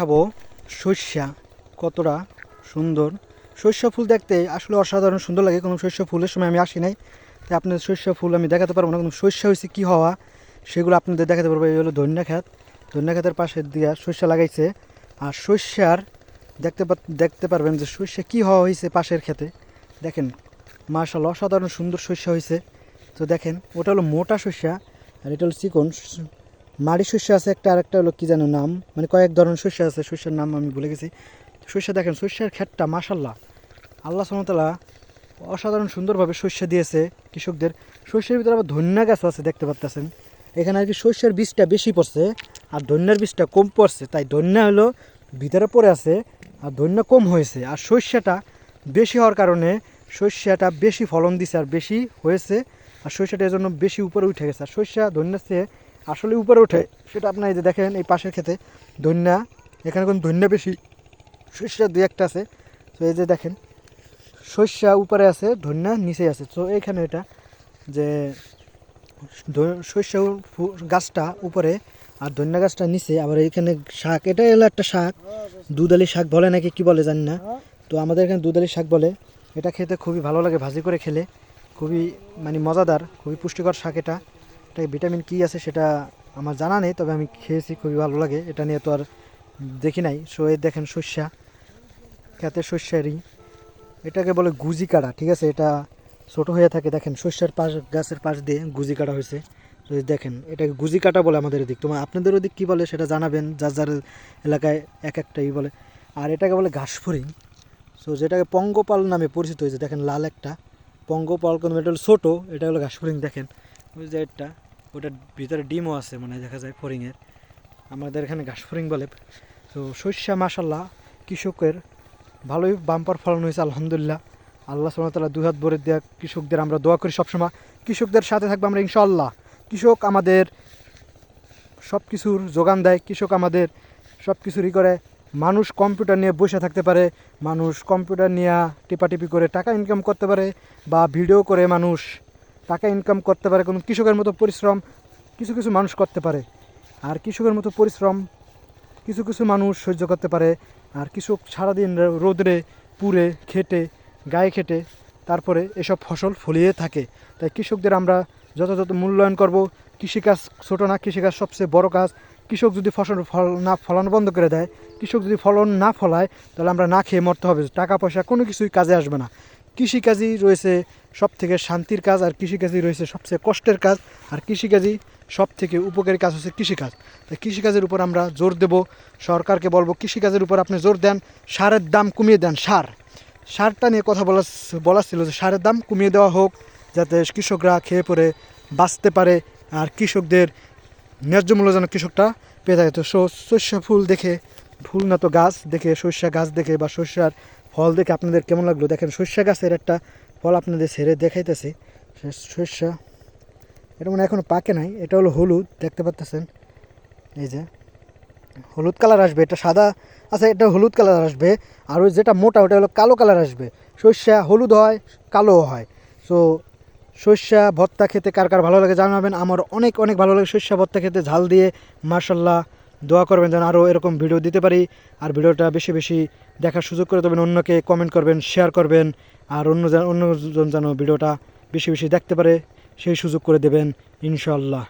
দেখাবো শস্যা কতটা সুন্দর। শস্য ফুল দেখতে আসলে অসাধারণ সুন্দর লাগে, কোনো শস্য ফুলের সময় আমি আসি নাই। তাই আপনাদের শস্য ফুল আমি দেখাতে পারব না, কোনো শস্য হয়েছে কী হওয়া, সেগুলো আপনাদের দেখাতে পারব। এই হলো ধন্যা খাত ধন্যা খাতের পাশে দিয়ে শস্য লাগাইছে। আর শস্যার দেখতে দেখতে পারবেন যে শস্য কী হওয়া হয়েছে পাশের খেতে দেখেন মার্শাল অসাধারণ সুন্দর শস্য হয়েছে। তো দেখেন, ওটা হলো মোটা শস্যা আর এটা হলো চিকন মাড়ি শস্য আছে একটা আর একটা হলো কী যেন নাম? মানে কয়েক ধরনের শস্য আছে, শস্যের নাম আমি ভুলে গেছি। শস্য দেখেন, শস্যের ক্ষেতটা মাসাল্লাহ আল্লাহ সমতলা অসাধারণ সুন্দরভাবে শস্য দিয়েছে কৃষকদের। শস্যের ভিতরে আবার ধন্যা গাছও আছে, দেখতে পাচ্ছেন এখানে আর কি শস্যের বীজটা বেশি পড়ছে, আর ধন্যার বীজটা কম পড়ছে। তাই ধন্যা হলো ভিতরে পড়ে আছে, আর ধন্যা কম হয়েছে। আর শস্যটা বেশি হওয়ার কারণে শস্যটা বেশি ফলন দিছে, আর বেশি হয়েছে, আর শস্যটা এর জন্য বেশি উপরে উঠে গেছে। আর শস্য ধন্যার চেয়ে আসলে উপরে ওঠে, সেটা আপনার এই যে দেখেন, এই পাশের ক্ষেতে ধন্যা, এখানে কোন ধন্যা বেশি শস্য দুই একটা আছে। তো এই যে দেখেন শস্য উপরে আছে, ধন্যা নিচে আছে। তো এইখানে এটা যে শস্য গাছটা উপরে আর ধন্যা গাছটা নিচে, আবার এইখানে শাক এটা হলো একটা শাক। দুধালি শাক বলে নাকি, কি বলে জানি না। তো আমাদের এখানে দুধালি শাক বলে, এটা খেতে খুবই ভালো লাগে, ভাজি করে খেলে। খুবই মানে মজাদার, খুবই পুষ্টিকর শাক এটা। এটা ভিটামিন কী আছে সেটা আমার জানা নেই, তবে আমি খেয়েছি, খুবই ভালো লাগে। এটা নিয়ে তো আর দেখি নাই। সো এই দেখেন শস্যা, খেতে শস্যেরই এটাকে বলে গুজি কাটা ঠিক আছে? এটা ছোট হয়ে থাকে, দেখেন শস্যের পাশ, গাছের পাশ দিয়ে গুজি কাটা হয়েছে। এই দেখেন, এটাকে গুজি কাটা বলে আমাদের এদিক। তোমার আপনাদের ওদিক কী বলে সেটা জানাবেন, যার যার এলাকায় এক একটাই বলে। আর এটাকে বলে ঘাসফড়িং। সো যেটাকে পঙ্গপাল নামে পরিচিত হয়েছে, দেখেন লাল একটা। পঙ্গপাল কোনো, এটা হলো ছোটো, এটা হলো ঘাসফড়িং, দেখেন। ওই একটা, ওটার ভিতরে ডিমও আছে মানে দেখা যায় ফড়িংয়ের আমাদের এখানে ঘাস ফরিং বলে। তো শস্যা মাসাল্লাহ কৃষকের ভালোই বাম্পার ফলন হয়েছে, আলহামদুলিল্লাহ। আল্লাহ সাল্লাহ দুই হাত ভরে দেওয়া কৃষকদের আমরা দোয়া করি সবসময়। কৃষকদের সাথে থাকব আমরা ইনশাল্লাহ কৃষক আমাদের সব কিছুর যোগান দেয়, কৃষক আমাদের সব কিছুরই করে। মানুষ কম্পিউটার নিয়ে বসে থাকতে পারে, মানুষ কম্পিউটার নিয়ে টিপাটিপি করে টাকা ইনকাম করতে পারে বা ভিডিও করে মানুষ টাকা ইনকাম করতে পারে, কোনো কৃষকের মতো পরিশ্রম কিছু কিছু মানুষ করতে পারে। আর কৃষকের মতো পরিশ্রম কিছু কিছু মানুষ সহ্য করতে পারে। আর কৃষক সারাদিন রোদরে, পুড়ে, খেটে, গায়ে খেটে, তারপরে এসব ফসল ফলিয়ে থাকে। তাই কৃষকদের আমরা যথাযথ মূল্যায়ন করব। কৃষিকাজ ছোটো না, কৃষিকাজ সবচেয়ে বড় কাজ। কৃষক যদি ফসল ফল না, ফলানো বন্ধ করে দেয়, কৃষক যদি ফলন না ফলায়, তাহলে আমরা না খেয়ে মরতে হবে। টাকা পয়সা কোনো কিছুই কাজে আসবে না। কৃষিকাজই রয়েছে সব থেকে শান্তির কাজ আর কৃষিকাজই রয়েছে সবচেয়ে কষ্টের কাজ। আর কৃষিকাজই সব থেকে উপকারী কাজ হচ্ছে কৃষিকাজ। তাই কৃষিকাজের উপর আমরা জোর দেব। সরকারকে বলব, কৃষিকাজের উপর আপনি জোর দেন, সারের দাম কমিয়ে দেন, সার। সারটা নিয়ে কথা বলা বলা ছিল যে সারের দাম কমিয়ে দেওয়া হোক, যাতে কৃষকরা খেয়ে পরে বাঁচতে পারে, আর কৃষকদের ন্যায্য মূল্য যেন কৃষকটা পেয়ে থাকে। তো শস্য ফুল দেখে, ফুল না তো গাছ দেখে শস্য গাছ দেখে বা শস্যার ফল দেখে আপনাদের কেমন লাগল? দেখেন শস্য গাছের একটা ফল আপনাদের ছেড়ে দেখাইতেছে। শস্য এটা মানে এখনও পাকে নাই। এটা হলো হলুদ, দেখতে পাচ্তেছেন? এই যে, হলুদ কালার আসবে, এটা সাদা আচ্ছা এটা হলুদ কালার আসবে। আর ওই যেটা মোটা, ওটা হলো কালো কালার আসবে। সর্ষা হলুদ হয় কালোও হয়। সো সর্ষা ভর্তা খেতে কার কার ভালো লাগে জানাবেন? আমার অনেক অনেক ভালো লাগে সর্ষা ভর্তা খেতে। ঝাল দিয়ে মার্শাল্লাহ দোয়া করবেন যেন আরও এরকম ভিডিও দিতে পারি। আর ভিডিওটা বেশি বেশি দেখার সুযোগ করে দেবেন, অন্যকে কমেন্ট করবেন শেয়ার করবেন, আর অন্য অন্যজন যেন ভিডিওটা বেশি বেশি দেখতে পারে, সেই সুযোগ করে দেবেন ইনশাল্লাহ